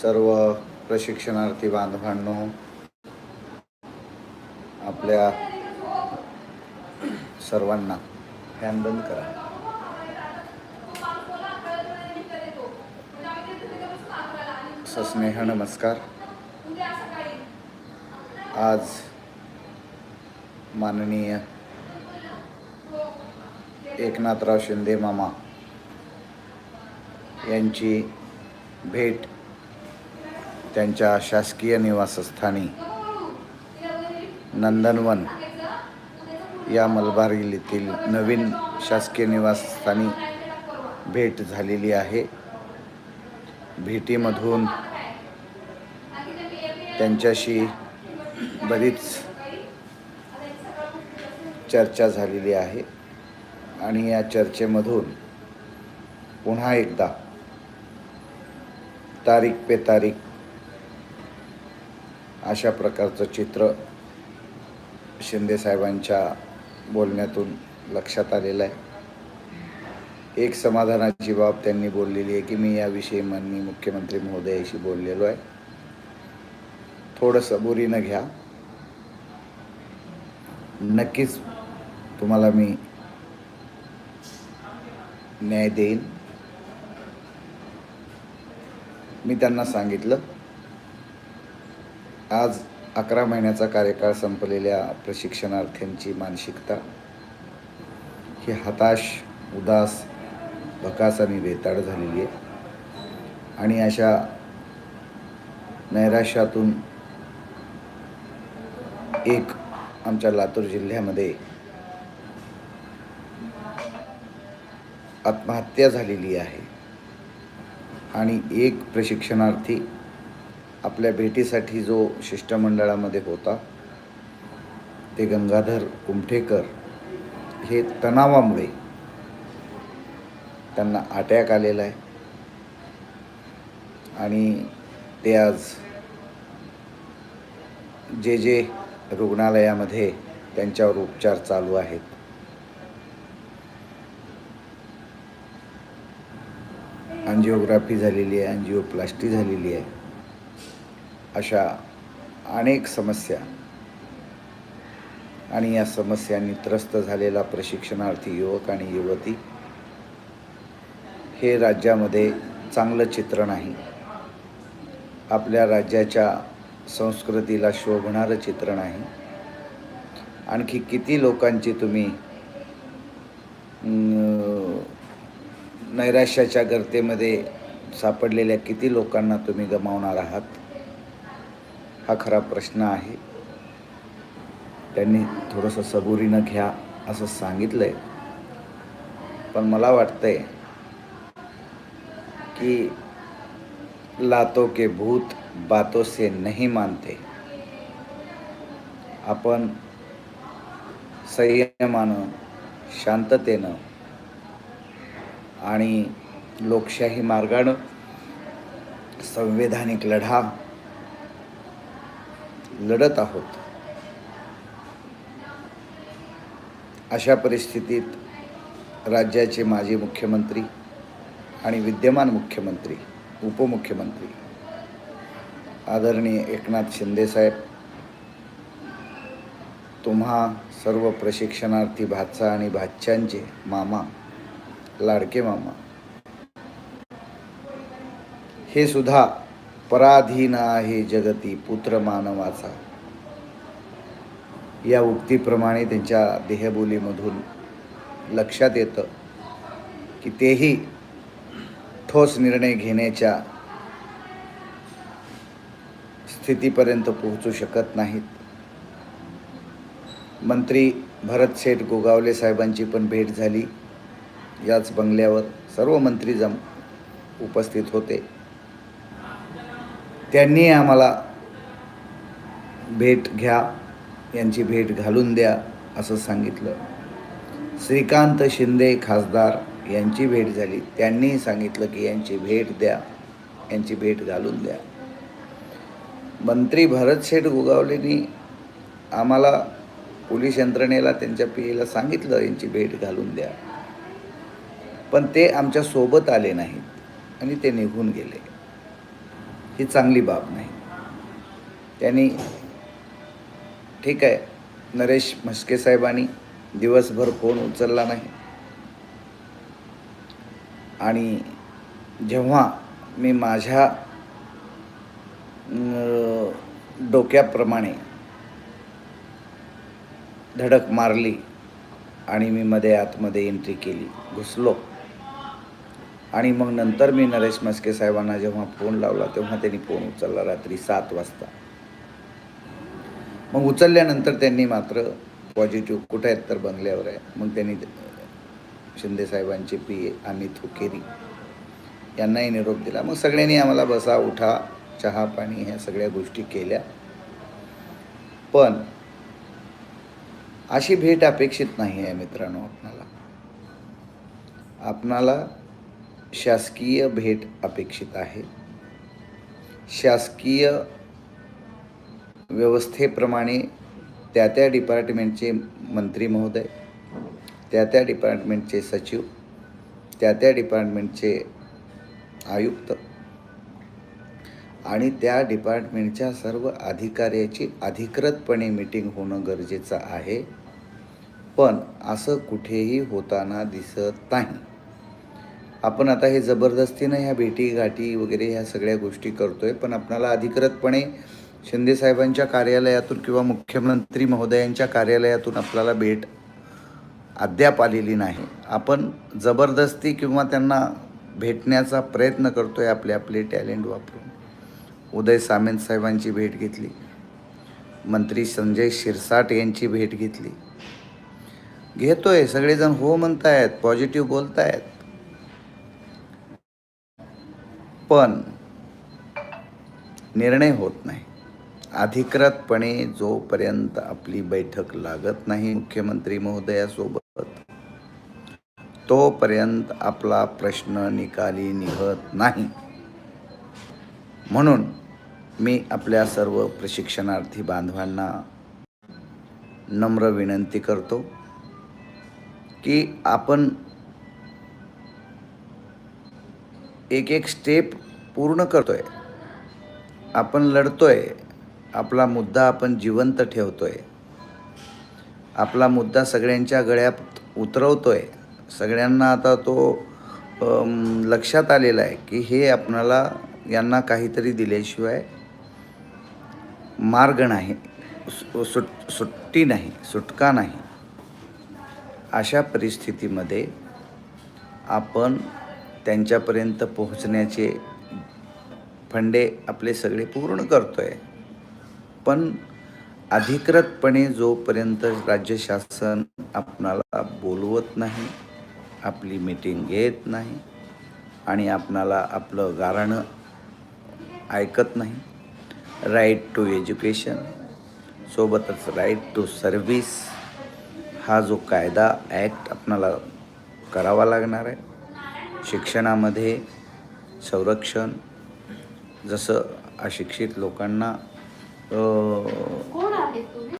सर्व प्रशिक्षणार्थी बांधवांनो आपल्या सर्वांना फॅन बंद करा. सस्नेह नमस्कार. आज माननीय एकनाथराव शिंदे मामा यांची भेट त्यांच्या शासकीय निवासस्थानी नंदनवन या मलबार येथील नवीन शासकीय निवासस्थानी भेट झालेली आहे. भेटीमधून त्यांच्याशी बरीच चर्चा झालेली आहे आणि या चर्चेमधून पुन्हा एकदा तारीख पे तारीख अशा प्रकारचं चित्र शिंदेसाहेबांच्या बोलण्यातून लक्षात आलेलं आहे. एक समाधानाची बाब त्यांनी बोललेली आहे की मी याविषयी माननीय मुख्यमंत्री महोदयाशी बोललेलो आहे. थोडं सबुरीनं घ्या. नक्कीच तुम्हाला मी न्याय देईन. मी त्यांना सांगितलं. आज अकरा महिन्याचा कार्यकाळ संपलेल्या प्रशिक्षणार्थ्यांची मानसिकता ही हताश उदास भकास आणि बेताड झालेली आहे. आणि अशा नैराश्यातून एक आमच्या लातूर जिल्ह्यामध्ये आत्महत्या झालेली आहे. आणि एक प्रशिक्षणार्थी आपल्या भेटीसाठी जो शिष्टमंडळामध्ये होता ते गंगाधर कुमठेकर हे तणावामुळे त्यांना अटॅक आलेला आहे. आणि ते आज जे जे रुग्णालयामध्ये त्यांच्यावर उपचार चालू आहेत. अँजिओग्राफी झालेली आहे अँजिओप्लास्टी झालेली आहे. अशा अनेक समस्या. आणि या समस्यांनी त्रस्त झालेला प्रशिक्षणार्थी युवक आणि युवती हे राज्यामध्ये चांगलं चित्र नाही. आपल्या राज्याच्या संस्कृतीला शोभणारं चित्र नाही. आणखी किती लोकांची तुम्ही नैराश्याच्या गर्तेमध्ये सापडलेल्या किती लोकांना तुम्ही गमावणार आहात? हा खरा प्रश्न आहे. त्यांनी थोडंसं सबुरीनं घ्या असं सांगितलं आहे पण मला वाटतंय की लातो के भूत बातों से नहीं मानते. आपण संयमानं शांततेनं आणि लोकशाही मार्गानं संवैधानिक लढा लढत आहोत. अशा परिस्थितीत राज्याचे माजी मुख्यमंत्री आणि विद्यमान मुख्यमंत्री उपमुख्यमंत्री आदरणीय एकनाथ शिंदेसाहेब तुम्हा सर्व प्रशिक्षणार्थी भाचा आणि भाच्यांचे मामा लाडके मामा हे सुद्धा पराधीन आहे जगती पुत्र मानवाचा. या उक्तीप्रमाणे त्यांच्या देहबोलीमधून लक्षात येतं की तेही ठोस निर्णय घेण्याच्या स्थितीपर्यंत पोहोचू शकत नाहीत. मंत्री भरत शेठ गोगावले साहेबांची पण भेट झाली. याच बंगल्यावर सर्व मंत्री जम उपस्थित होते. त्यांनी आम्हाला भेट घ्या यांची भेट घालून द्या असं सांगितलं. श्रीकांत शिंदे खासदार यांची भेट झाली. त्यांनी सांगितलं की यांची भेट द्या यांची भेट घालून द्या. मंत्री भरत शेठ गोगावलेनी आम्हाला पोलीस यंत्रणेला त्यांच्या पीएला सांगितलं यांची भेट घालून द्या. पण ते आमच्यासोबत आले नाहीत आणि ते निघून गेले. ही चांगली बाब नाही. त्यांनी ठीक आहे नरेश म्हस्के साहेबांनी दिवसभर फोन उचलला नाही. आणि जेव्हा मी माझ्या डोक्याप्रमाणे धडक मारली आणि मी मध्ये आतमध्ये एंट्री केली घुसलो आणि मग नंतर मी नरेश मस्के साहेबांना जेव्हा फोन लावला तेव्हा त्यांनी फोन उचलला रात्री सात वाजता. मग उचलल्यानंतर त्यांनी मात्र पॉझिटिव्ह कुठे आहेत तर बंगल्यावर आहे मग त्यांनी शिंदे साहेबांचे पी ए अमित हुकेरी यांनाही निरोप दिला. मग सगळ्यांनी आम्हाला बसा उठा चहा पाणी ह्या सगळ्या गोष्टी केल्या. पण अशी भेट अपेक्षित नाही आहे मित्रांनो आपणाला. आपणाला शासकीय भेट अपेक्षित आहे. शासकीय व्यवस्थेप्रमाणे त्या त्या डिपार्टमेंटचे मंत्री महोदय त्या त्या डिपार्टमेंटचे सचिव त्या त्या डिपार्टमेंटचे आयुक्त आणि त्या डिपार्टमेंटच्या सर्व अधिकाऱ्याची अधिकृतपणे मीटिंग होणं गरजेचं आहे. पण असं कुठेही होताना दिसत नाही. आपण आता हे जबरदस्तीनं ह्या भेटी गाठी वगैरे ह्या सगळ्या गोष्टी करतोय पण आपणाला अधिकृतपणे शिंदे साहेबांच्या कार्यालयातून किंवा मुख्यमंत्री महोदयांच्या कार्यालयातून आपल्याला भेट अद्याप आलेली नाही. आपण जबरदस्ती किंवा त्यांना भेटण्याचा प्रयत्न करतोय आपले आपले टॅलेंट वापरून. उदय सामंत साहेबांची भेट घेतली. मंत्री संजय शिरसाट यांची भेट घेतली. घेतोय सगळेजण हो म्हणतायत पॉझिटिव्ह बोलतायत. पण निर्णय होत नाही. अधिकृतपणे जोपर्यंत आपली बैठक लागत नाही मुख्यमंत्री महोदयासोबत तोपर्यंत आपला प्रश्न निकाली निघत नाही. म्हणून मी आपल्या सर्व प्रशिक्षणार्थी बांधवांना नम्र विनंती करतो की आपण एक एक स्टेप पूर्ण करतो आहे आपण लढतो आहे आपला मुद्दा आपण जिवंत ठेवतो आहे आपला मुद्दा सगळ्यांच्या गळ्यात उतरवतो आहे सगळ्यांना आता तो लक्षात आलेला आहे की हे आपणाला यांना काहीतरी दिल्याशिवाय मार्ग नाही. सु- सुट सुट्टी नाही सुटका नाही. अशा परिस्थितीमध्ये आपण त्यांच्यापर्यंत पोहोचण्याचे फंडे आपले सगळे पूर्ण करतो आहे पण अधिकृतपणे जोपर्यंत राज्य शासन आपणाला बोलवत नाही आपली मीटिंग घेत नाही आणि आपणाला आपलं गारणं ऐकत नाही राईट टू एज्युकेशन सोबतच राईट टू सर्व्हिस हा जो कायदा ॲक्ट आपणाला करावा लागणार आहे. शिक्षणामध्ये संरक्षण जसं अशिक्षित लोकांना